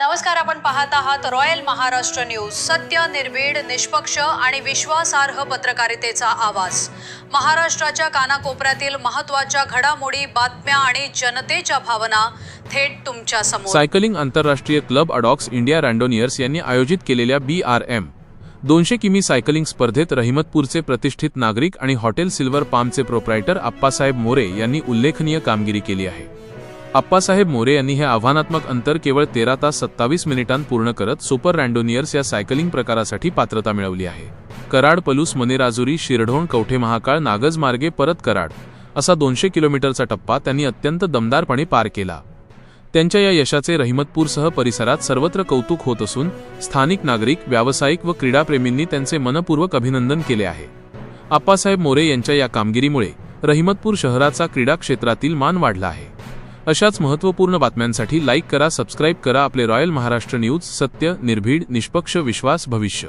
नमस्कार आपण पाहत आहात रॉयल महाराष्ट्र न्यूज सत्य निर्भीड निष्पक्ष आणि विश्वासार्ह पत्रकारितेचा आवाज. महाराष्ट्राच्या कानाकोपऱ्यातील महत्त्वाच्या घडामोडी बातम्या आणि जनतेच्या भावना थेट तुमच्यासमोर. सायकलिंग आंतरराष्ट्रीय क्लब अडॉक्स इंडिया रँडोनियर्स यांनी आयोजित केलेल्या बी आर एम दोनशे किमी सायकलिंग स्पर्धेत रहिमतपूरचे प्रतिष्ठित नागरिक आणि हॉटेल सिल्वर पामचे प्रोप्रायटर आप्पासाहेब मोरे यांनी उल्लेखनीय कामगिरी केली आहे. आप्पासाहेब मोरे यांनी हे आव्हानात्मक अंतर केवळ तेरा तास सत्तावीस मिनिटांत पूर्ण करत सुपर रँडोनियर्स या सायकलिंग प्रकारासाठी पात्रता मिळवली आहे. कराड पलूस मनेराजुरी शिरढोण कवठे महाकाळ नागज मार्गे परत कराड असा दोनशे किलोमीटरचा टप्पा त्यांनी अत्यंत दमदारपणे पार केला. त्यांच्या या यशाचे रहिमतपूरसह परिसरात सर्वत्र कौतुक होत असून स्थानिक नागरिक व्यावसायिक व क्रीडाप्रेमींनी त्यांचे मनपूर्वक अभिनंदन केले आहे. आप्पासाहेब मोरे यांच्या या कामगिरीमुळे रहिमतपूर शहराचा क्रीडा क्षेत्रातील मान वाढला आहे. अशाच महत्त्वपूर्ण बातम्यांसाठी लाईक करा सबस्क्राईब करा आपले रॉयल महाराष्ट्र न्यूज सत्य निर्भीड निष्पक्ष विश्वास भविष्य.